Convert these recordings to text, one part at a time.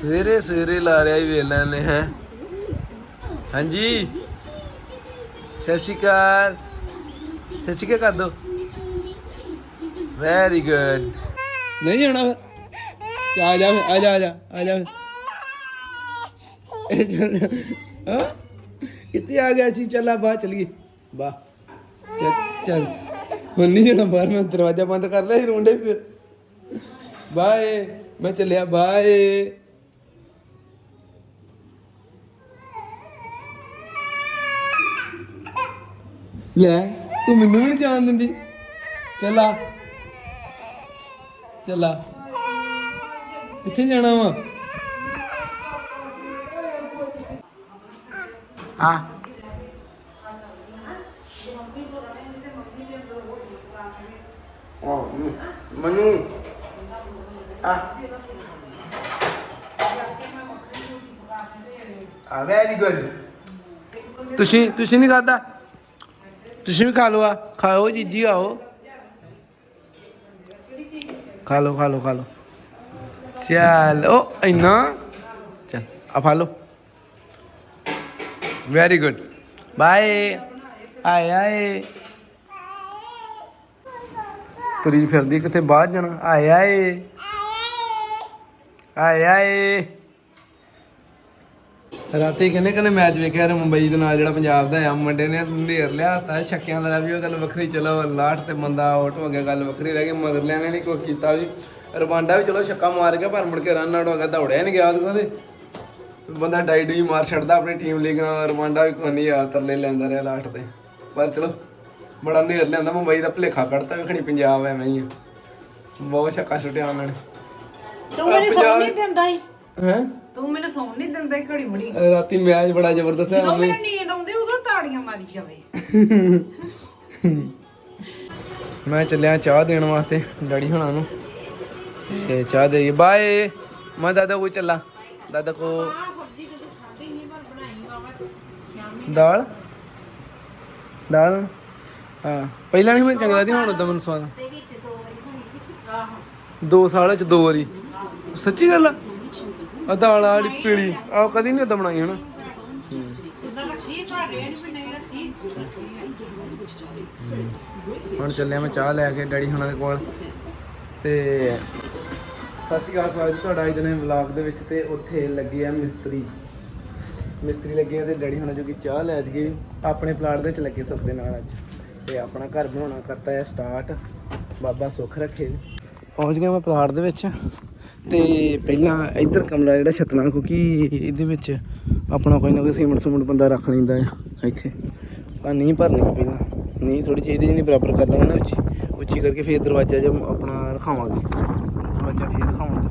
ਸਵੇਰੇ ਸਵੇਰੇ ਲਾ ਲਿਆ ਹੀ ਵੇਲਾਂ ਨੇ ਹੈ। ਹਾਂਜੀ। ਸਤਿ ਸ਼੍ਰੀ ਅਕਾਲ। ਸਤਿ ਸ਼੍ਰੀ ਅਕਾਲ ਕਰ ਦੋ। ਵੈਰੀ ਗੁੱਡ ਨਹੀਂ ਆਣਾ ਫਿਰ। ਆ ਜਾ ਆ ਜਾ ਆ ਜਾ ਆ ਜਾ ਹਾਂ? ਕਿੱਥੇ ਆ ਗਿਆ ਸੀ? ਚੱਲ ਬਾਹਰ ਚਲੀਏ। ਬਾਹਰ ਚੱਲ ਚੱਲ। ਹੁਣ ਨਹੀਂ ਜਾਣਾ ਬਾਹਰ, ਮੈਂ ਦਰਵਾਜ਼ਾ ਬੰਦ ਕਰ ਲਿਆ ਸੀ ਰੋਂਡੇ ਫਿਰ। ਬਾਏ। ਮੈਂ ਚੱਲਿਆ, ਬਾਏ। ਲੈ ਤੂੰ ਮੈਨੂੰ ਵੀ ਨਹੀਂ ਜਾਣ ਦਿੰਦੀ। ਚੱਲ ਆ। ਚੱਲ ਆ। ਕਿੱਥੇ ਜਾਣਾ ਵਾ? ਆ। ਮਨੂ। ਆ। ਆ ਵੈਰੀ ਗੁੱਡ ਤੁਸੀਂ ਤੁਸੀਂ ਨਹੀਂ ਖਾਦਾ ਤੁਸੀਂ ਵੀ ਖਾ ਲਓ ਆ, ਖਾਓ ਜੀਜੀ ਆਓ। ਖਾ ਲਓ ਖਾ ਲਓ ਖਾ ਲਓ। ਚੱਲ, ਓ, ਇੰਨਾ? ਚੱਲ, ਆ ਖਾ ਲਓ। Very good bye. ਆਏ ਆਏ। ਤੁਰੀ ਫਿਰਦੀ ਕਿਤੇ ਬਾਹਰ ਜਾਣਾ? ਆਏ ਆਏ। ਆਏ ਆਏ। ਰਾਤੀ ਕਿੰਨੇ ਕਿੰਨੇ ਮੈਚ ਵੇਖਿਆ ਰ ਮੁੰਬਈ ਦੇ ਨਾਲ ਜਿਹੜਾ ਪੰਜਾਬ ਦਾ ਆ ਮੁੰਡੇ ਨੇ ਨੇਰ ਲਿਆ ਤਾਂ ਛੱਕਿਆਂ ਦਾ ਵੀ ਉਹ ਗੱਲ ਵੱਖਰੀ ਚਲੋ ਲਾਟ ਤੇ ਬੰਦਾ ਆਊਟ ਹੋ ਗਿਆ ਗੱਲ ਵੱਖਰੀ ਰਹਿ ਗਈ ਮਗਰਲਿਆਂ ਨੇ ਨਹੀਂ ਕੋਈ ਕੀਤਾ ਵੀ। ਰਵਾਂਡਾ ਵੀ ਚਲੋ ਛੱਕਾ ਮਾਰ ਗਿਆ ਪਰ ਮੁੜ ਕੇ ਰਨ ਆਊਟ ਹੋ ਗਿਆ ਦੌੜਿਆ ਨਹੀਂ ਗਿਆ ਉਹਦੇ ਕੋਲ ਬੰਦਾ ਡਾਈਡ ਵੀ ਮਾਰ ਛੱਡਦਾ ਆਪਣੀ ਟੀਮ ਲਈ ਰਵਾਂਡਾ ਵੀ ਕੋਈ ਨਹੀਂ ਯਾਰ ਤਰਲੇ ਲੈਂਦਾ ਰਿਹਾ ਲਾਟ ਤੇ। ਪਰ ਚਲੋ ਬੜਾ ਨੇਰ ਲਿਆਂਦਾ ਮੁੰਬਈ ਦਾ ਭਲੇਖਾ ਕੱਢਤਾ ਵੇਖਣੀ ਪੰਜਾਬ ਐਵੇਂ ਹੀ ਆ। ਬਹੁਤ ਛੱਕਾ ਛੁੱਟਿਆ ਉਹਨਾਂ ਨੇ। ਤੂੰ ਮੈਨੂੰ ਨਹੀਂ ਦਿੰਦਾ ਹੈ? ਤੂੰ ਮੈਨੂੰ ਸੌਣ ਨਹੀਂ ਦਿੰਦਾ ਈ ਘੜੀ ਮੁੜੀ ਰਾਤੀ ਮੈਚ ਬੜਾ ਜ਼ਬਰਦਸਤ ਹੈ ਜਦੋਂ ਮੈਨੂੰ ਨੀਂਦ ਆਉਂਦੀ ਉਦੋਂ ਤਾੜੀਆਂ ਮਾਰੀ ਜਾਵੇ। ਮੈਂ ਚੱਲਿਆ ਚਾਹ ਦੇਣ ਵਾਸਤੇ ਡੈਡੀ ਹੁਣਾਂ ਨੂੰ। ਤੇ ਚਾਹ ਦੇਈਏ ਬਾਏ। ਮੈਂ ਦਾਦਾ ਕੋ ਚੱਲਾ। ਦਾਦਾ ਕੋ ਆ ਸਬਜ਼ੀ ਜਦੋਂ ਖਾਦੀ ਨਹੀਂ ਪਰ ਬਣਾਈ ਬਾਬਾ ਸ਼ਾਮੀ। ਦਾਲ? ਦਾਲ? ਹਾਂ। ਪਹਿਲਾਂ ਨਹੀਂ ਮੈਨੂੰ ਚੰਗਾ ਦੀ ਹੁਣ ਉਦੋਂ ਮੈਨੂੰ ਸਵਾਦ। ਦੋ ਸਾਲ ਚ ਦੋ ਵਾਰੀ। ਸੱਚੀ ਗੱਲ ਆ? ਆ ਦਾਲ ਆ ਪੀਲੀ। ਆ ਕਦੀ ਨਹੀਂ ਉਦੋਂ ਬਣਾਈ, ਹਨਾ? ਹੁਣ ਚੱਲਿਆ ਮੈਂ ਚਾਹ ਲੈ ਕੇ ਡੈਡੀ ਹੁਣਾਂ ਦੇ ਕੋਲ। ਤੇ ਸਤਿ ਸ਼੍ਰੀ ਅਕਾਲ ਸਵਾਗਤ ਤੁਹਾਡਾ ਅੱਜ ਦੇ ਵਲੌਗ ਦੇ ਵਿੱਚ ਤੇ ਉੱਥੇ ਲੱਗੇ ਆ ਮਿਸਤਰੀ। ਮਿਸਤਰੀ ਲੱਗੇ ਆ ਤੇ ਡੈਡੀ ਹੁਣਾਂ ਜੋ ਕਿ ਚਾਹ ਲੈ ਜਗੇ। ਆਪਣੇ ਪਲਾਟ ਦੇ ਵਿੱਚ ਲੱਗੇ ਸਭ ਦੇ ਨਾਲ ਅੱਜ। ਤੇ ਆਪਣਾ ਘਰ ਬਣਾਉਣਾ ਕਰਤਾ ਹੈ ਸਟਾਰਟ। ਬਾਬਾ ਸੁੱਖ ਰੱਖੇ। ਪਹੁੰਚ ਗਿਆ ਮੈਂ ਪਲਾਟ ਦੇ ਵਿੱਚ। ਤੇ ਪਹਿਲਾਂ ਇੱਧਰ ਕਮਰਾ ਜਿਹੜਾ ਛੱਤਣਾ ਕਿਉਂਕਿ ਇਹਦੇ ਵਿੱਚ ਆਪਣਾ ਕੋਈ ਨਾ ਕੋਈ ਸੀਮੈਂਟ ਸਮੂੰਟ ਬੰਦਾ ਰੱਖ ਲੈਂਦਾ ਆ, ਇੱਥੇ। ਪਰ ਨਹੀਂ ਭਰਨੀ ਪਹਿਲਾਂ। ਨਹੀਂ ਥੋੜੀ ਜਿਹੀ ਇਹਦੀ ਜਿਹੀ ਬਰਾਬਰ ਕਰ ਲਾਂਗੇ ਨਾ ਉੱਚੀ। ਉੱਚੀ ਕਰਕੇ ਫੇਰ ਦਰਵਾਜ਼ਾ ਜਿਹਾ ਆਪਣਾ ਰਖਾਵਾਂਗੇ। ਦਰਵਾਜ਼ਾ ਫੇਰ ਰਖਾਵਾਂਗੇ।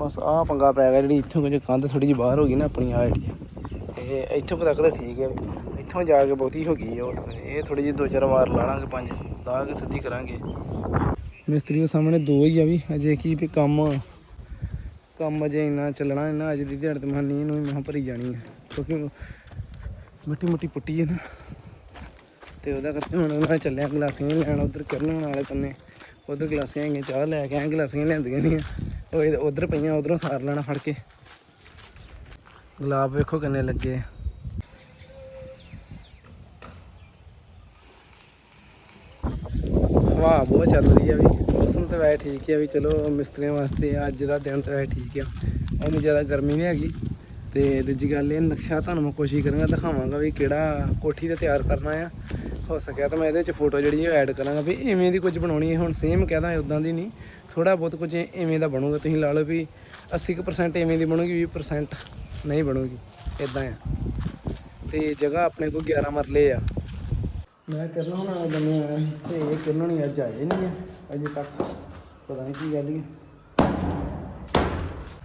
ਬਸ ਆਹ ਪੰਗਾ ਪੈ ਗਿਆ ਜਿਹੜੀ ਇੱਥੋਂ ਕੁਝ ਕੰਧ ਥੋੜੀ ਜਿਹੀ ਬਾਹਰ ਹੋ ਗਈ ਨਾ ਆਪਣੀ ਆ ਜਿਹੜੀ ਇਹ ਇੱਥੋਂ ਤੱਕ ਤਾਂ ਠੀਕ ਹੈ ਇੱਥੋਂ ਜਾ ਕੇ ਬਹੁਤੀ ਹੋ ਗਈ ਹੈ ਉਹ ਇਹ ਥੋੜੀ ਜਿਹੀ ਦੋ ਚਾਰ ਵਾਰ ਲਾ ਲਾਂਗੇ ਪੰਜ। ਲਾ ਕੇ ਸਿੱਧੀ ਕਰਾਂਗੇ। ਮਿਸਤਰੀ ਦੇ ਸਾਹਮਣੇ ਦੋ ਹੀ ਆ ਵੀ, ਅਜੇ ਕੀ ਵੀ ਕੰਮ ਕੰਮ ਅਜੇ ਇੰਨਾ ਚੱਲਣਾ ਇਹਨਾਂ ਅੱਜ ਦੀ ਦਿਹਾੜੀ ਤੇ ਮੈਂ ਨੀਂਹ ਨੂੰ ਵੀ ਮੈਂ ਭਰੀ ਜਾਣੀ ਹੈ ਕਿਉਂਕਿ ਮਿੱਟੀ ਮੁੱਟੀ ਪੁੱਟੀ ਹੈ ਨਾ। ਤੇ ਉਹਦਾ ਕਰਕੇ ਹੁਣ ਮੈਂ ਚੱਲਿਆ ਗਲਾਸੀਆਂ ਲੈਣ, ਉਧਰ ਕਰਨ ਵਾਲੇ ਪੰਨੇ ਉਧਰ ਗਲਾਸੀਆਂ ਹੈਗੀਆਂ, ਚਾਹ ਲੈ ਕੇ ਆਏ ਗਲਾਸੀਆਂ ਲੈਂਦੀਆਂ ਨਹੀਂ ਉਹ ਉਧਰ ਪਈਆਂ, ਉਧਰੋਂ ਸਾਰ ਲੈਣਾ ਫੜ ਕੇ। ਗੁਲਾਬ ਵੇਖੋ ਕਿੰਨੇ ਲੱਗੇ ਆ। ਹਵਾ ਬਹੁਤ ਚੱਲ ਰਹੀ ਆ ਵੀ। ਮੌਸਮ ਤਾਂ ਵੈਸੇ ਠੀਕ ਆ ਵੀ ਚਲੋ ਮਿਸਤਰੀਆਂ ਵਾਸਤੇ ਅੱਜ ਦਾ ਦਿਨ ਤਾਂ ਵੈਸੇ ਠੀਕ ਆ। ਇੰਨੀ ਜ਼ਿਆਦਾ ਗਰਮੀ ਨਹੀਂ ਹੈਗੀ। ਤੇ ਦੂਜੀ ਗੱਲ ਇਹ ਨਕਸ਼ਾ ਤੁਹਾਨੂੰ ਮੈਂ ਕੋਸ਼ਿਸ਼ ਕਰਾਂਗਾ, ਦਿਖਾਵਾਂਗਾ ਵੀ ਕਿਹੜਾ ਕੋਠੀ ਦਾ ਤਿਆਰ ਕਰਨਾ ਆ। ਹੋ ਸਕਿਆ ਤਾਂ ਮੈਂ ਇਹਦੇ ਵਿੱਚ ਫੋਟੋ ਜਿਹੜੀ ਉਹ ਐਡ ਕਰਾਂਗਾ ਵੀ ਇਵੇਂ ਦੀ ਕੁਝ ਬਣਾਉਣੀ ਹੈ ਹੁਣ ਸੇਮ ਕਹਦਾ ਉਦਾਂ ਦੀ ਨਹੀਂ। ਥੋੜਾ ਬਹੁਤ ਕੁਝ ਇਵੇਂ ਦਾ ਬਣੂਗਾ। ਤੁਸੀਂ ਲਾ ਲਓ ਵੀ 80% ਇਵੇਂ ਦੀ ਬਣੂਗੀ 20% ਨਹੀਂ ਬਣੂਗੀ। ਇਦਾਂ ਆ। ਤੇ ਜਗ੍ਹਾ ਆਪਣੇ ਕੋਲ 11 ਮਰਲੇ ਆ। ਮੈਂ ਕਿਰਨ ਹੁਣ ਬੰਨੇ ਆਇਆ ਸੀ ਤੇ ਇਹ ਕਿਰਨ ਨਹੀਂ ਅੱਜ ਆਏ ਨਹੀਂ ਆ, ਅਜੇ ਤੱਕ, ਪਤਾ ਨਹੀਂ ਕੀ ਗੱਲ ਹੈ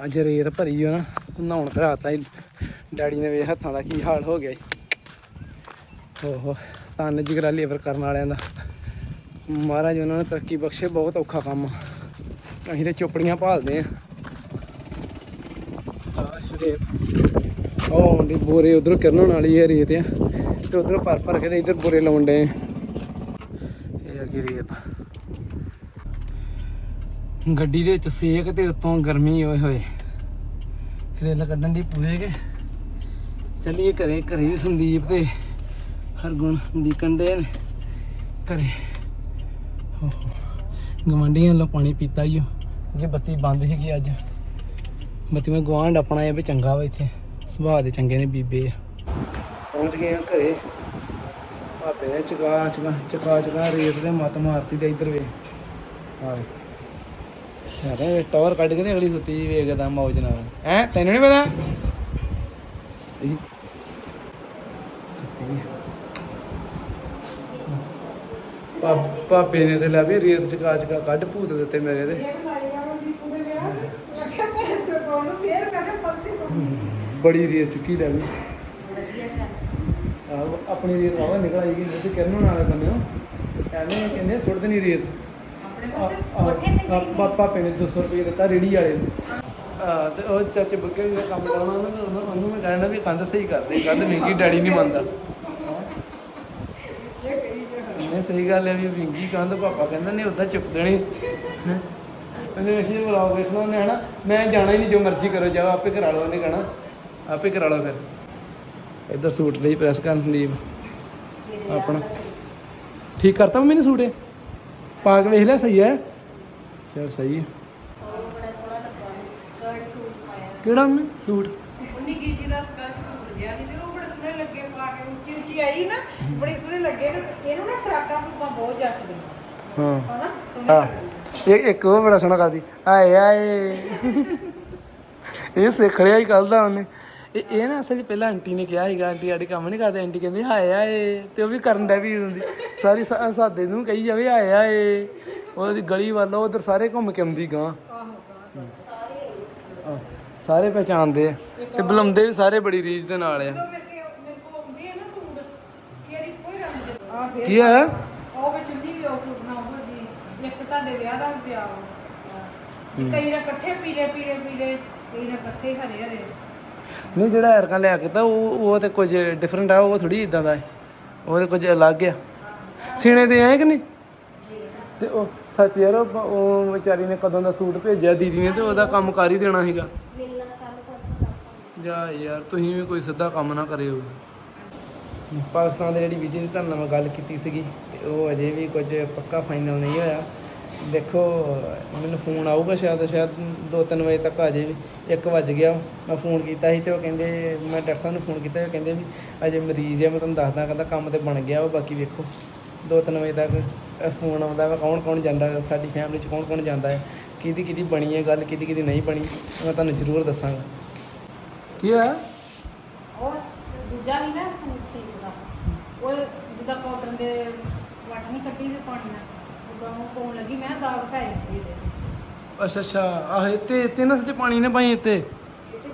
ਅੱਜ ਰੇਤ ਭਰੀ ਹੋ ਨਾ, ਨਹਾਉਣ ਕਰਾਤਾ ਹੀ। ਡੈਡੀ ਨੇ ਵੇ ਹੱਥਾਂ ਦਾ ਕੀ ਹਾਲ ਹੋ ਗਿਆ ਈ ਓਹੋ, ਧੰਨ ਜਿਗਰਾ ਲੇਬਰ ਕਰਨ ਵਾਲਿਆਂ ਦਾ। ਮਹਾਰਾਜ, ਉਹਨਾਂ ਨੇ ਤਰੱਕੀ ਬਖਸ਼ੇ, ਬਹੁਤ ਔਖਾ ਕੰਮ ਆ। ਅਸੀਂ ਤੇ ਚੋਪੜੀਆਂ ਭਾਲਦੇ ਆ। ਆਹ ਰੇਤ। ਉਹ ਬੋਰੇ, ਉਧਰੋਂ ਕਿਰਨ ਵਾਲੀ ਹੈ ਰੇਤ ਆ। ਉਧਰ ਭਰ ਭਰ ਕੇ ਇਧਰ ਬੁਰੇ ਬੋਰੇ ਲਾਉਣ ਡੇ ਇਹ ਆ ਕੀ ਰੇਤ। ਗੱਡੀ ਦੇ ਵਿੱਚ ਸੇਕ ਤੇ ਉੱਤੋਂ ਗਰਮੀ ਹੋਏ। ਹੋਏ ਕਰੇਲਾ ਕੱਢਣ ਦੀ ਪੂਰੇ ਕੇ। ਚੱਲੀਏ ਘਰੇ ਘਰੇ ਵੀ ਸੰਦੀਪ ਤੇ ਹਰਗੁਣ ਡੀਕਣ ਦੇ ਘਰੇ। ਗਵਾਂਢੀਆਂ ਵੱਲੋਂ ਪਾਣੀ ਪੀਤਾ ਹੀ ਕਿਉਂਕਿ ਬੱਤੀ ਬੰਦ ਸੀਗੀ ਅੱਜ। ਬੱਤੀ ਮੈਂ ਗਵਾਂਢ ਆਪਣਾ ਇਹ ਵੀ ਚੰਗਾ ਵਾ ਇੱਥੇ। ਸੁਭਾਅ ਦੇ ਚੰਗੇ ਨੇ ਬੀਬੇ ਆ। ਪਹੁੰਚ ਗਏ ਆ ਘਰੇ। ਭਾਪੇ ਨੇ ਚਕਾ ਚਕਾ ਚਕਾ ਚਕਾ ਰੇਤ ਤੇ ਮੱਤ ਮਾਰਤੀ ਤੇ ਇੱਧਰ ਵੇ। ਹਾਂ ਯਾਰ ਟਾਵਰ ਕੱਢ ਕੇ ਤੇ ਅਗਲੀ ਸੁੱਤੀ ਵੇਖਦਾ ਮੌਜ ਨਾਲ। ਹੈ ਤੈਨੂੰ ਨਹੀਂ ਪਤਾ? ਪਾਪੇ ਨੇ ਤੇ ਲੈ ਵੀ ਰੇਤ ਚਕਾ ਚਕਾ ਕੱਢ ਭੂਤ ਦਿੱਤੇ ਮੇਰੇ ਦੇ ਬੜੀ ਰੇਤ ਚੁੱਕੀ ਲੈ ਵੀ। ਆਪਣੀ ਰੇਤ ਵਾਵਾ ਨਿਕਲ ਆਈ ਗਈ ਤੇ ਕਿਰਨ ਨਾਲ ਬੰਨਿਓ? ਕਹਿੰਦੇ ਕਹਿੰਦੇ ਸੁੱਟ ਦੇਣੀ ਰੇਤ। ਪਾਪਾ ਪਾਪੇ ਨੇ 200 ਰੁਪਏ ਦਿੱਤਾ ਰੇੜੀ ਵਾਲੇ ਨੂੰ। ਤੇ ਉਹ ਚਾਚੇ ਬੱਗੇ ਦਾ ਕੰਮ ਕਰਾਉਣਾ ਉਹਨੂੰ ਉਹਨੂੰ- ਮੈਂ ਕਹਿਣਾ ਵੀ ਕੰਧ ਸਹੀ ਕਰ ਦੇ ਕੰਧ ਮਹਿੰਗੀ ਡੈਡੀ ਨਹੀਂ ਮੰਨਦਾ। ਇਹ ਸਹੀ ਗੱਲ ਹੈ ਵੀ ਵਿੰਗੀ ਕੰਧ ਪਾਪਾ ਕਹਿੰਦਾ ਨਹੀਂ ਉਦਾਂ ਚੁੱਕ ਦੇਣੀ। ਉਹਨੇ ਵੇਖੀ ਬਲੌਗ ਵੇਖਣਾ ਉਹਨੇ ਹਨਾ। ਮੈਂ ਜਾਣਾ ਹੀ ਨਹੀਂ ਜੋ ਮਰਜ਼ੀ ਕਰੋ ਜਾਓ ਆਪੇ ਕਰਾ ਲਓ ਉਹਨੇ ਕਹਣਾ। ਆਪੇ ਕਰਾ ਲਓ ਫਿਰ। ਇੱਧਰ ਸੂਟ ਲਈ ਪ੍ਰੈਸ ਕਰਨ ਲਈ ਆਪਣਾ। ਠੀਕ ਕਰਤਾ ਮੰਮੀ ਨੇ ਸੂਟ ਇਹ? ਪਾ ਕੇ ਵੇਖ ਲਿਆ ਸਹੀ ਹੈ? ਚਲ ਸਹੀ ਹੈ। ਕਿਹੜਾ ਮੰਮੀ? ਸੂਟ? ਉਨੀ ਕੀ ਜੀ ਦਾ ਸਕਰਟ ਸੂਟ ਜਿਆ ਨਹੀਂ ਤੇ ਉਹ ਬੜੇ ਸੋਹਣੇ ਲੱਗੇ ਪਾ ਕੇ ਉੱਚੀ ਉੱਚੀ ਆਈ ਨਾ ਬੜੇ ਸੋਹਣੇ ਲੱਗੇ। ਇਹਨੂੰ- ਨਾ ਫਰਾਕਾਂ ਫੁੱਕਾਂ ਬਹੁਤ ਜੱਚਦੀਆਂ ਹਾਂ। ਸੋਹਣੇ ਹਾਂ। ਇੱਕ ਇੱਕ ਉਹ ਬੜਾ ਸੋਹਣਾ ਕਰਦੀ। ਆਏ ਆਏ। ਇਹ ਸਿੱਖ ਲਿਆ ਹੀ ਕੱਲ ਦਾ ਉਹਨੇ। ਇਹ ਇਹ ਨਾ ਅਸਲ 'ਚ ਪਹਿਲਾਂ ਆਂਟੀ ਨੇ ਕਿਹਾ ਸੀਗਾ ਆਂਟੀ ਆੜੀ ਕੰਮ ਨਹੀਂ ਕਰਦੇ। ਆਂਟੀ ਕਹਿੰਦੀ ਹਾਏ ਆਏ ਤੇ ਉਹ ਵੀ ਕਰਨ ਦਾ ਵੀ ਹੁੰਦੀ। ਸਾਰੀ ਸਾ- ਸਾਦੇ ਨੂੰ ਕਹੀ ਜਾਵੇ ਹਾਏ ਆਏ ਉਹਦੀ ਗਲੀ ਵੱਲ ਉਧਰ ਸਾਰੇ ਘੁੰਮ ਕੇ ਆਉਂਦੀ ਗਾਂ। ਆਹ, ਸਾਰੇ ਪਹਿਚਾਨਦੇ ਆ। ਤੇ ਬੁਲਾਉਂਦੇ ਵੀ ਸਾਰੇ ਬੜੀ ਰੀਝ ਦੇ ਨਾਲ ਆ। ਨਾ ਫੇਰ ਕੀ ਆ? ਉਹ ਵਿੱਚ ਚੁੰਨੀ ਵੀ ਉਹ ਸੂਟ ਨਾ ਉਹ ਜੀ ਇੱਕ ਤੁਹਾਡੇ ਵਿਆਹ ਦਾ ਵੀ ਪਿਆ ਵਾ। ਕਈ ਰ ਇਕੱਠੇ ਪੀਲੇ ਪੀਲੇ ਪੀਲੇ। ਕਈ ਇਕੱਠੇ ਹਰੇ ਹਰੇ ਨਹੀਂ ਜਿਹੜਾ ਐਰਕਾਂ ਲਿਆ ਕੇ ਤਾਂ ਉਹ ਉਹ ਤੇ ਕੁਝ ਡਿਫਰੈਂਟ ਆ ਉਹ ਥੋੜੀ ਇਦਾਂ ਦਾ ਹੈ। ਉਹ ਤੇ ਕੁਝ ਅਲੱਗ ਆ। ਸੀਨੇ ਦੇ ਆਏ ਕਿ ਨਹੀਂ? ਤੇ ਉਹ ਸੱਚ ਯਾਰ ਉਹ ਉਹ ਵਿਚਾਰੀ ਨੇ ਕਦੋਂ ਦਾ ਸੂਟ ਭੇਜਿਆ ਦੀਦੀ ਨੇ ਤੇ ਉਹਦਾ ਕੰਮ ਕਰ ਹੀ ਦੇਣਾ ਸੀਗਾ। ਜਾ ਯਾਰ ਤੁਸੀਂ ਵੀ ਕੋਈ ਸਿੱਧਾ ਕੰਮ ਨਾ ਕਰਿਓ। ਪਾਕਿਸਤਾਨ ਦੇ ਜਿਹੜੀ ਵੀਜ਼ੇ ਦੀ ਤੁਹਾਨੂੰ ਮੈਂ ਗੱਲ ਕੀਤੀ ਸੀਗੀ ਤੇ ਉਹ ਅਜੇ ਵੀ ਕੁਝ ਪੱਕਾ ਫਾਈਨਲ ਨਹੀਂ ਹੋਇਆ। ਦੇਖੋ ਮੈਨੂੰ ਫੋਨ ਆਊਗਾ ਸ਼ਾਇਦ ਸ਼ਾਇਦ 2-3 ਵਜੇ ਤੱਕ ਆ ਜੇ ਵੀ। 1 ਵੱਜ ਗਿਆ ਮੈਂ ਫੋਨ ਕੀਤਾ ਸੀ ਤੇ ਉਹ ਕਹਿੰਦੇ ਮੈਂ ਡਾਕਟਰ ਸਾਹਿਬ ਨੂੰ ਫੋਨ ਕੀਤਾ ਉਹ ਕਹਿੰਦੇ ਵੀ ਅਜੇ ਮਰੀਜ਼ ਹੈ ਮੈਂ ਤੁਹਾਨੂੰ ਦੱਸਦਾ ਕਹਿੰਦਾ ਕੰਮ ਤੇ ਬਣ ਗਿਆ ਉਹ ਬਾਕੀ ਵੇਖੋ। 2-3 ਵਜੇ ਤੱਕ ਫੋਨ ਆਉਂਦਾ ਵਾ ਕੌਣ ਕੌਣ ਜਾਂਦਾ ਹੈ, ਸਾਡੀ ਫੈਮਿਲੀ 'ਚ ਕੌਣ ਕੌਣ ਜਾਂਦਾ ਹੈ ਕਿਹਦੀ ਕਿਹਦੀ ਬਣੀ ਹੈ ਗੱਲ ਕਿਹਦੀ ਕਿਹਦੀ ਨਹੀਂ ਬਣੀ ਮੈਂ ਤੁਹਾਨੂੰ ਜ਼ਰੂਰ ਦੱਸਾਂਗਾ। ਕੀ ਆ ਉਹ ਦੂਜਾ ਹੀ ਨਾ ਸੀਟ ਦਾ। ਉਹ ਜਿੱਦਾਂ ਕਾਟਨ ਦੇ ਵੱਟ ਨਹੀਂ ਕੱਢੀ ਤੇ ਪਾਣੀ ਨਾਲ ਉਦਾਂ ਉਹ ਪਾਉਣ ਲੱਗੀ ਮੈਂ ਕਿਹਾ ਦਾਗ ਪੈ ਜਾਂਦੇ ਇਹਦੇ ਅੱਛਾ ਅੱਛਾ ਆਹ ਤੇ ਤੇ ਨਾ ਸੱਚ ਪਾਣੀ ਨੇ ਪਾਈ ਇੱਥੇ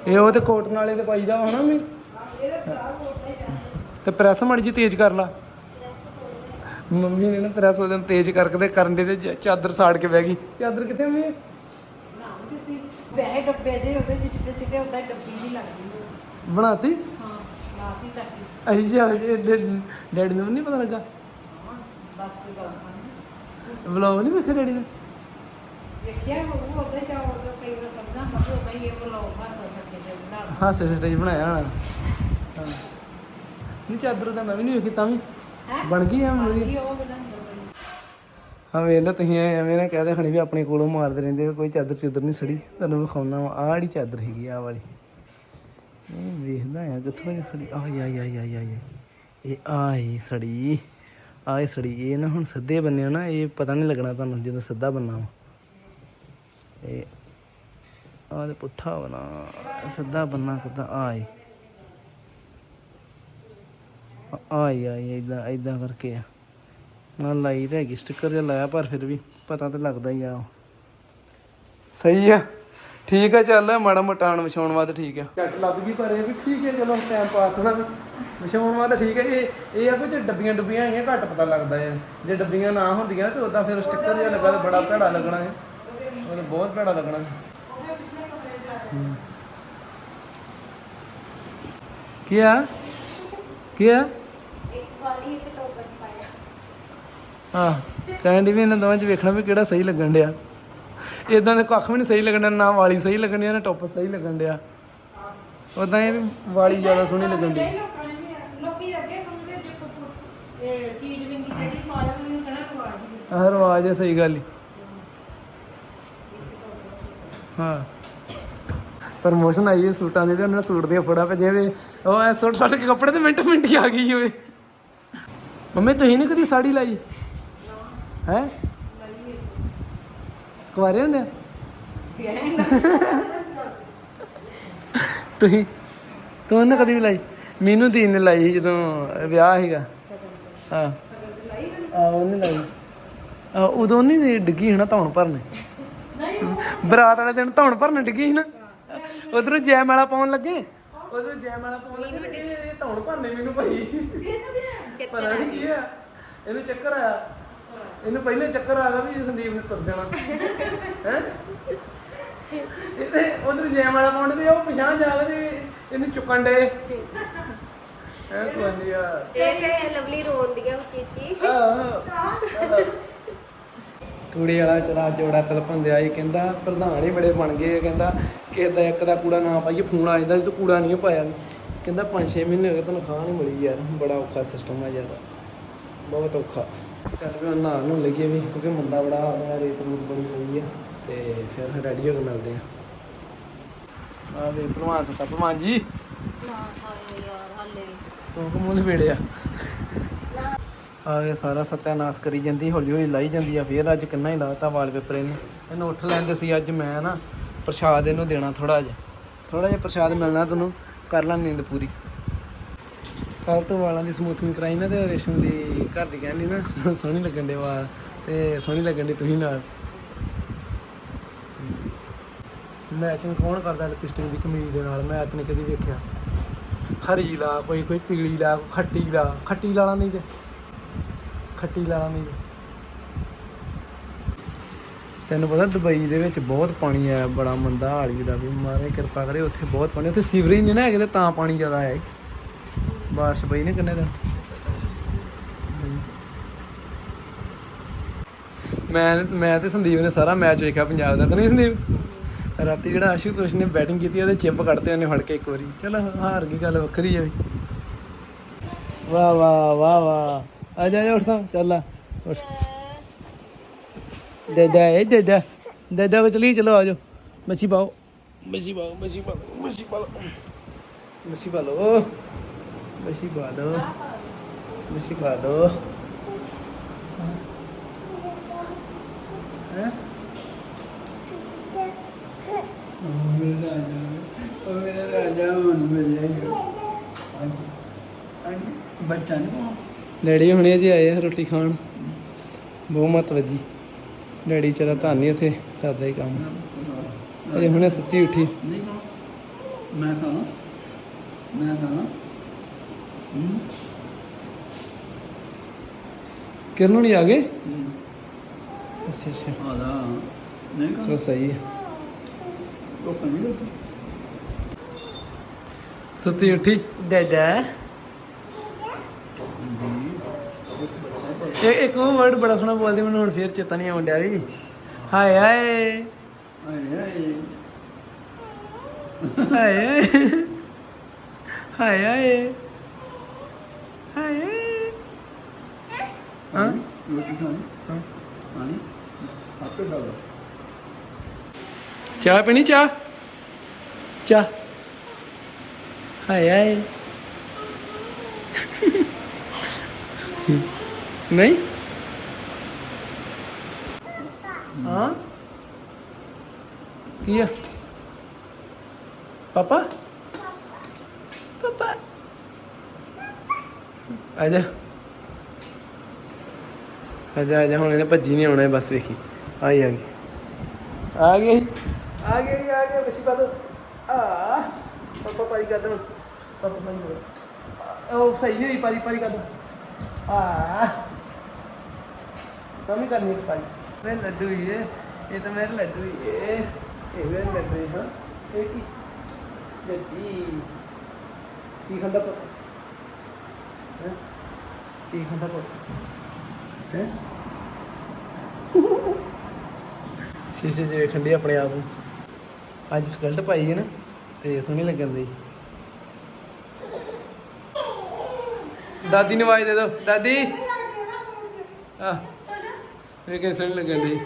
ਇਹ ਉਹ ਤੇ ਕੋਟਨ ਵਾਲੇ ਤੇ ਪਾਈਦਾ ਵਾ ਹਨਾ ਵੀ? ਤੇ ਪ੍ਰੈਸ ਮੜ ਜੀ ਤੇਜ਼ ਕਰ ਲਾ। ਮੰਮੀ ਨੇ ਨਾ ਪ੍ਰੈਸ ਉਹਦੇ ਨੂੰ ਤੇਜ਼ ਕਰਕੇ ਤੇ ਕਰਨ ਦੇ ਤੇ ਚ- ਚਾਦਰ ਸਾੜ ਕੇ ਬਹਿ ਗਈ। ਚਾਦਰ ਕਿੱਥੇ ਮੰਮੀ? ਵੈਸੇ ਡੱਬੇ ਜੇ ਉਹਦੇ ਚ ਚਿੱਟੇ ਚਿੱਟੇ ਹੁੰਦਾ ਡੱਬੀ ਨਹੀਂ ਲੱਗਦੀ ਬਣਾਤੀ? ਹਾਂ ਲਾਤੀ ਟੱਕੀ ਅੱਛਾ ਡੈਡੀ ਨੂੰ ਨਹੀਂ ਪਤਾ ਲੱਗਾ? ਹਾਂ ਬਸ ਕੋਈ ਗੱਲ ਨਹੀਂ ਵਲੌਗ ਨਹੀਂ ਵੇਖਿਆ ਡੈਡੀ ਨੇ? ਵੇਖਿਆ ਉਹ ਉਹਦੇ ਚ ਉਹ ਕਈ ਵਾਰ ਇਹ ਹਾਸਾ ਸਕੇ ਬਣਾ ਬਣਾਇਆ ਹੋਣਾ। ਹਾਂ। ਨਹੀਂ ਚਾਦਰ ਤਾਂ ਮੈਂ ਵੀ ਨਹੀਂ ਵੇਖੀ ਤਾਂ ਵੀ। ਬਣ ਗਈ ਐ ਉਹ ਬਣਾ ਅੰਦਰ ਹਾਂ ਵੇਖ ਲਓ ਤੁਸੀਂ ਐ- ਐਵੇਂ ਨਾ ਕਹਦੇ ਖਣੀ ਵੀ ਆਪਣੇ ਕੋਲੋਂ ਮਾਰਦੇ ਰਹਿੰਦੇ ਹੋ, ਕੋਈ ਚਾਦਰ ਚੁਦਰ ਨਹੀਂ ਸੜੀ। ਤੁਹਾਨੂੰ ਵਿਖਾਉਣਾ ਆਹ ਜਿਹੜੀ ਚਾਦਰ ਹੈਗੀ ਆ ਵਾਲੀ। ਇਹ ਵੇਖਦਾ ਆ ਕਿੱਥੋਂ ਇਹ ਸੜੀ। ਆਈ ਆਈ ਆਈ ਆਈ ਆਈ ਇਹ ਆਈ ਸੜੀ। ਆਏ ਸੜੀ ਇਹ ਨਾ ਹੁਣ ਸਿੱਧੇ ਬੰਨੇ ਨਾ, ਇਹ ਪਤਾ ਨਹੀਂ ਲੱਗਣਾ ਤੁਹਾਨੂੰ ਜਦੋਂ ਸਿੱਧਾ ਬੰਨਾ ਵਾ। ਇਹ ਆਹ ਤੇ ਪੁੱਠਾ ਬਣਾ ਸਿੱਧਾ ਬੰਨਾ ਕਿੱਦਾਂ? ਆਈ। ਆਈ ਆਈ ਇਦਾਂ ਇਦਾਂ ਕਰਕੇ ਆ। ਨਾ ਲਾਈ ਤਾਂ ਹੈਗੀ, ਸਟicker ਜਿਹਾ ਲਾਇਆ, ਪਰ ਫਿਰ ਵੀ ਪਤਾ ਤਾਂ ਲੱਗਦਾ ਹੀ ਆ। ਉਹ। ਸਹੀ ਆ। ਠੀਕ ਆ ਚੱਲ ਮਾੜਾ ਮੋਟਾ ਹੁਣ ਵਿਛਾਉਣ ਵਾਸਤੇ ਠੀਕ ਆ। ਝੱਟ ਲੱਗ ਗਈ ਪਰ ਇਹ ਵੀ ਠੀਕ ਹੈ ਚਲੋ ਟਾਈਮ ਪਾਸ ਦਾ ਵੀ। ਵਿਛਾਉਣ ਵਾਸਤੇ ਠੀਕ ਹੈ ਇਹ ਇਹ ਆ ਵੀ ਜੇ ਡੱਬੀਆਂ ਡੁੱਬੀਆਂ ਹੈਗੀਆਂ ਘੱਟ ਪਤਾ ਲੱਗਦਾ ਹੈ ਜੇ ਡੱਬੀਆਂ ਨਾ ਹੁੰਦੀਆਂ ਤੇ ਉਦਾਂ ਫਿਰ ਸਟicker ਜਿਹਾ ਲੱਗਾ ਤਾਂ ਬੜਾ ਭੈੜਾ ਲੱਗਣਾ ਹੈ। ਉਹ ਬਹੁਤ ਭੈੜਾ ਲੱਗਣਾ ਹੈ। ਹੂੰ। ਕੀ ਆ? ਕੀ ਆ? ਇੱਕ ਵਾਲੀ ਇੱਕ ਟੋਪਸ ਪਾਇਆ। ਹਾਂ ਕਹਿੰਦੀ ਵੀ ਇਹਨਾਂ ਦੋਵਾਂ ਚ ਵੇਖਣਾ ਵੀ ਕਿਹੜਾ ਸਹੀ ਲੱਗਣ ਡਿਆ। ਇਦਾਂ ਦੇ ਕੱਖ ਵੀ ਨਹੀਂ ਸਹੀ ਲੱਗਣ ਨਾ ਵਾਲੀ ਸਹੀ ਲੱਗਣ ਨਾ ਟੋਪ ਸਹੀ ਲੱਗਣ ਡਿਆ। ਉਦਾਂ ਇਹ ਵੀ ਵਾਲੀ ਜ਼ਿਆਦਾ ਸੋਹਣੀ ਲੱਗਣ ਕਈ ਲੋਕਾਂ ਅੱਗੇ ਸਮਝਦੇ ਜੇ ਕੋਈ ਇਹ ਚੀਜ਼ ਵਿੰਗੀ ਜਿਹੜੀ ਪਾ ਲੈਂਦੇ ਨੇ ਕਹਿਣਾ ਰਿਵਾਜ ਹੀ ਆਹ ਰਿਵਾਜ ਹੈ ਸਹੀ ਗੱਲ। ਹਾਂ। ਪ੍ਰਮੋਸ਼ਨ ਆਈ ਹੈ ਸੂਟਾਂ ਦੀ ਤੇ ਉਹਨਾਂ ਸੂਟ ਦੀਆਂ ਫੋਟੋਆਂ ਭੇਜੀਆਂ ਵੀ ਉਹ ਐ ਸੁੱਟ ਸੁੱਟ ਕੇ ਕੱਪੜੇ ਤੇ ਮਿੰਟ ਮਿੰਟ ਹੀ ਆ ਗਈ ਹੋਵੇ। ਮੰਮੀ ਤੁਸੀਂ ਨਹੀਂ ਕਦੀ ਸਾੜੀ ਲਾਈ? ਹੈ? ਕੁਆਰੇ ਹੁੰਦੇ ਆ? ਤੁਸੀਂ ਤੂੰ ਉਹਨੇ ਕਦੀ ਵੀ ਲਾਈ? ਮੈਨੂੰ ਦੀਨ ਨੇ ਲਾਈ ਸੀ ਜਦੋਂ ਵਿਆਹ ਸੀਗਾ। ਹਾਂ। ਆ ਉਹਨੇ ਲਾਈ। ਆ ਉਦੋਂ ਨਹੀਂ ਡਿੱਗੀ ਹਨਾ ਧੌਣ ਭਰਨੇ। ਬਰਾਤ ਵਾਲੇ ਦਿਨ ਧੌਣ ਭਰਨ ਡਿੱਗੀ ਸੀ ਨਾ। ਉਧਰੋਂ ਜੈ ਮਾਲਾ ਪਾਉਣ ਲੱਗੇ। ਉਧਰੋਂ ਜੈ ਮਾਲਾ ਪਾਉਣ ਲੱਗੇ ਇਹ ਇਹ ਧੌਣ ਭਰਨੇ ਮੈਨੂੰ ਭਾਈ। ਪਤਾ ਨਹੀਂ ਕੀ ਆ ਇਹਨੂੰ ਚੱਕਰ ਆਇਆ। ਇਹਨੂੰ ਪਹਿਲੇ ਚੱਕਰ ਆ ਗਿਆ ਵੀ ਸੰਦੀਪ ਨੇ ਤੁਰ ਜਾਣਾ। ਹੈ? ਇਹਦੇ ਉਧਰ ਜੈ ਮਾਲਾ ਪਾਉਣ ਦੇ ਉਹ ਪਛਾਣ ਜਾ ਕੇ ਤੇ ਇਹਨੂੰ ਚੁੱਕਣ ਦੇ ਇਹ ਕੋਈ ਆ। ਇਹ ਤੇ ਲਵਲੀ ਰੋਂਦੀਆਂ ਚੀਚੀ। ਕੁੜੀ ਵਾਲਾ ਚਰਾ ਜੋੜਾ ਤਲਪੰਦੇ ਆਈ ਕਹਿੰਦਾ ਪ੍ਰਧਾਨ ਹੀ ਬੜੇ ਬਣ ਗਏ ਕਹਿੰਦਾ ਕਿਸੇ ਦਾ ਇੱਕ ਦਾ ਕੂੜਾ ਨਾ ਪਾਈਏ ਫੋਨ ਆ ਜਾਂਦਾ ਤੂੰ ਕੂੜਾ ਨਹੀਂ ਪਾਇਆ ਕਹਿੰਦਾ 5-6 ਮਹੀਨੇ ਹੋ ਗਏ ਤਨਖਾਹ ਨਹੀਂ ਮਿਲੀ ਯਾਰ ਬੜਾ ਔਖਾ ਸਿਸਟਮ ਆ ਯਾਰ। ਬਹੁਤ ਔਖਾ। ਚੱਲ ਵੀ ਨਾ ਨੂੰ ਲੱਗੇ ਵੀ, ਕਿਉਂਕਿ ਮੁੰਡਾ ਬੜਾ ਆ ਰਿਹਾ ਰੇਤ ਰੂਤ ਬੜੀ ਹੋਈ ਆ, ਤੇ ਫਿਰ ਰੈਡੀ ਹੋ ਕੇ ਮਿਲਦੇ ਆ। ਆ ਦੇ ਭਲਵਾਨ ਸਤਾ, ਭਲਵਾਨ ਜੀ। ਨਾ ਹਾਏ ਯਾਰ ਹਾਲੇ ਤੂੰ ਆ ਗਿਆ ਸਾਰਾ ਸਤਿਆਨਾਸ਼ ਕਰੀ ਜਾਂਦੀ ਹੌਲੀ ਹੌਲੀ ਲਾਈ ਜਾਂਦੀ ਆ, ਫੇਰ ਅੱਜ ਕਿੰਨਾ ਹੀ ਲਾਤਾ ਵਾਲਪੇਪਰ ਇਹਨੂੰ। ਇਹਨੂੰ ਉੱਠ ਲੈਂਦੇ ਸੀ ਅੱਜ ਮੈਂ ਨਾ, ਪ੍ਰਸ਼ਾਦ ਇਹਨੂੰ ਦੇਣਾ ਥੋੜਾ ਜਿਹਾ। ਥੋੜਾ ਜਿਹਾ ਪ੍ਰਸ਼ਾਦ ਮਿਲਣਾ ਤੈਨੂੰ, ਕਰ ਲਾਂ ਨੀਂਦ ਪੂਰੀ। ਕੱਲ ਤੋਂ ਵਾਲਾਂ ਦੀ ਸਮੂਥਿੰਗ ਕਰਾਈ ਨਾ ਤੇ ਰੇਸ਼ਮ ਦੀ ਘਰ ਦੀ ਕਹਿੰਦੀ ਨਾ, ਸੋਹਣੀ ਲੱਗਣ ਦੇ ਵਾਲ ਤੇ ਸੋਹਣੀ ਲੱਗਣ ਦੀ ਤੁਸੀਂ ਨਾਲ। ਮੈਚਿੰਗ ਕੌਣ ਕਰਦਾ ਲਿਪਸਟਿਕ ਦੀ ਕਮੀਜ਼ ਦੇ ਨਾਲ? ਮੈਂ ਤਾਂ ਨਹੀਂ ਕਦੀ ਵੇਖਿਆ। ਹਰੀ ਲਾ ਕੋਈ ਕੋਈ ਪੀਲੀ ਲਾ, ਕੋਈ ਖੱਟੀ ਲਾ। ਖੱਟੀ ਲਾਲਾ ਨਹੀਂ ਤੇ। ਖੱਟੀ ਲਾਲਾ ਨਹੀਂ ਤੇ। ਤੈਨੂੰ ਪਤਾ ਦੁਬਈ ਦੇ ਵਿੱਚ ਬਹੁਤ ਪਾਣੀ ਆਇਆ ਬੜਾ ਮੰਦਾ ਹਾਲੀ ਦਾ ਵੀ। ਮਾਰੇ ਕਿਰਪਾ ਕਰੇ, ਉੱਥੇ ਬਹੁਤ ਪਾਣੀ ਉੱਥੇ ਸੀਵਰੇਜ ਨਹੀਂ ਨਾ ਹੈਗੇ ਤਾਂ ਪਾਣੀ ਜ਼ਿਆਦਾ ਆਇਆ ਬਾਰਿਸ਼ ਪਈ ਨੇ ਕਿੰਨੇ ਦਿਨ? ਮੈਂ ਮੈਂ ਤੇ ਸੰਦੀਪ ਨੇ ਸਾਰਾ ਮੈਚ ਵੇਖਿਆ ਪੰਜਾਬ ਦਾ ਤਾਂ ਨਹੀਂ ਸੰਦੀਪ? ਰਾਤੀ ਜਿਹੜਾ ਆਸ਼ੂਤੋਸ਼ ਨੇ ਬੈਟਿੰਗ ਕੀਤੀ ਉਹਦੇ ਚਿੱਪ ਕੱਢਤੇ ਉਹਨੇ ਫੜ ਕੇ ਇੱਕ ਵਾਰੀ। ਚਲੋ ਹਾਰ ਗਈ ਗੱਲ ਵੱਖਰੀ ਆ ਵੀ। ਵਾਹ ਵਾਹ ਵਾਹ ਵਾਹ। ਆ ਜਾ ਜਾ ਉੱਠ ਚੱਲ ਆ। ਉੱਠ। ਦੇਦਾ ਇਹ ਦੇਦਾ ਦੇਦਾ ਵਿੱਚ ਲਈ ਚਲੋ ਆ ਜਾਓ। ਮੱਛੀ ਪਾਓ। ਮੱਛੀ ਪਾਓ ਮੱਛੀ ਪਾਓ ਮੱਛੀ ਪਾ ਲਓ ਮੱਛੀ ਪਾ ਲਓ ਮੱਛੀ ਪਾ ਲਓ ਮੱਛੀ ਪਾ ਲਓ ਹੈ ਮੇਰੇ ਰਾਜਾ ਉਹ ਮੇਰੇ ਰਾਜਾ ਹੁਣ ਮਿਲਿਆ ਬੱਚਾ ਨਹੀਂ ਡੈਡੀ ਹੁਣੇ ਜੀ ਆਏ ਆ ਰੋਟੀ ਖਾਣ। ਬਹੁਤ ਮਤ ਵਜੀ। ਡੈਡੀ ਚਲਾ ਧਾਨੀ ਇੱਥੇ, ਕਰਦਾ ਹੀ ਕੰਮ। ਅਜੇ ਹੁਣੇ ਸੁੱਤੀ ਉੱਠੀ। ਨਹੀਂ ਮੈਂ ਖਾਣਾ। ਮੈਂ ਖਾਣਾ। ਕਿਰਨ ਨਹੀਂ ਆ ਗਏ? ਅੱਛਾ ਅੱਛਾ। ਆਦਾ ਨਹੀਂ ਚਲੋ ਸਹੀ ਹੈ ਉਹ ਕੰਨੀ ਲੱਗੀ ਸੁੱਤੀ ਉੱਠੀ। ਡੈਡਾ ਇਹ ਇੱਕ ਉਹ ਵਰਡ ਬੜਾ ਸੋਹਣਾ ਬੋਲਦੀ ਮੈਨੂੰ ਹੁਣ ਫੇਰ ਚੇਤਾ ਨਹੀਂ ਆਉਣ ਡਿਆ ਵੀ। ਹਾਏ ਹਾਏ। ਆਏ ਆਏ ਹਾਏ। ਹਾਏ ਹਾਏ। ਹਾਏ। ਹਾਂ? ਰੋਟੀ ਖਾਣੀ? ਹਾਂ। ਖਾਣੀ? ਆਪੇ ਖਾ ਲਓ ਚਾਹ ਪੀਣੀ ਚਾਹ? ਚਾਹ। ਹਾਏ ਹਾਏ। ਨਹੀਂ? ਹਾਂ? ਕੀ ਆ? ਪਾਪਾ? ਪਾਪਾ। ਆ ਜਾ ਆ ਜਾ ਆ ਜਾ ਹੁਣ ਇਹਨੇ ਭੱਜੀ ਨਹੀਂ ਆਉਣਾ ਬਸ ਵੇਖੀ। ਆਈ ਆ ਗਈ। ਆ ਗਈ ਆ ਗਈ ਆ ਗਈ ਬਸੀ ਪਾ ਦੋ। ਆ, ਪਾਪਾ ਪਾਰੀ ਕਰ ਦੋ ਪਾਪਾ ਪਾਰੀ ਕਰ ਦੋ ਉਹ ਸਹੀ ਨਹੀਂ ਹੋਈ, ਪਾਰੀ ਪਾਰੀ ਕਰ ਦੋ। ਆ। ਕਮੀ ਕਰਨੀ ਪਾਰੀ। ਮੈਂ ਲੱਡੂ ਹੀ ਹੈ ਇਹ ਤਾਂ ਮੇਰੇ ਲੱਡੂ ਹੀ ਹੈ ਇਹ ਮੇਰੇ ਲੱਡੂ ਹੀ, ਹਾਂ। ਇਹ ਕੀ? ਜੱਜੀ ਕੀ ਖੰਦਾ ਪੁੱਤ? ਹੈ? ਕੀ ਖਾਂਦਾ ਪੁੱਤ? ਹੈ? ਸੀਸੇ ਜਿਵੇਂ ਖੰਡੀ ਆਪਣੇ ਆਪ ਨੂੰ। ਅੱਜ ਸਕਲਟ ਪਾਈ ਹੈ ਨਾ ਤੇ ਸੋਹਣੀ ਲੱਗਣ ਦੀ ਦਾਦੀ ਨੂੰ ਆਵਾਜ਼ ਦੇ ਦਿਓ। ਦਾਦੀ। ਹਾਂ ਮੇਰੇ ਕਿਸਣ ਲੱਗਣ ਦੀ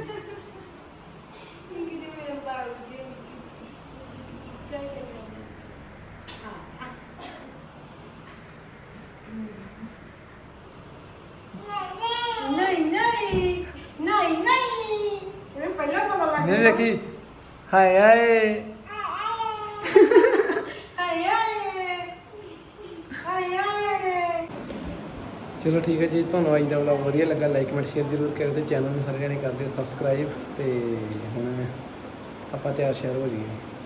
ਵੇਖੀ ਹਾਏ ਹਾਏ। ਚਲੋ ਠੀਕ ਹੈ ਜੀ ਤੁਹਾਨੂੰ ਅੱਜ ਦਾ ਵਲੌਗ ਵਧੀਆ ਲੱਗਾ ਲਾਈਕ ਕਮੈਂਟ ਸ਼ੇਅਰ ਜ਼ਰੂਰ ਕਰਿਓ ਤੇ ਚੈਨਲ ਨੂੰ ਸਾਰੇ ਜਣੇ ਕਰਦੇ ਸਬਸਕ੍ਰਾਈਬ ਤੇ ਹੁਣ ਆਪਾਂ ਤਿਆਰ ਸ਼ਿਆਰ ਹੋ ਜਾਈਏ।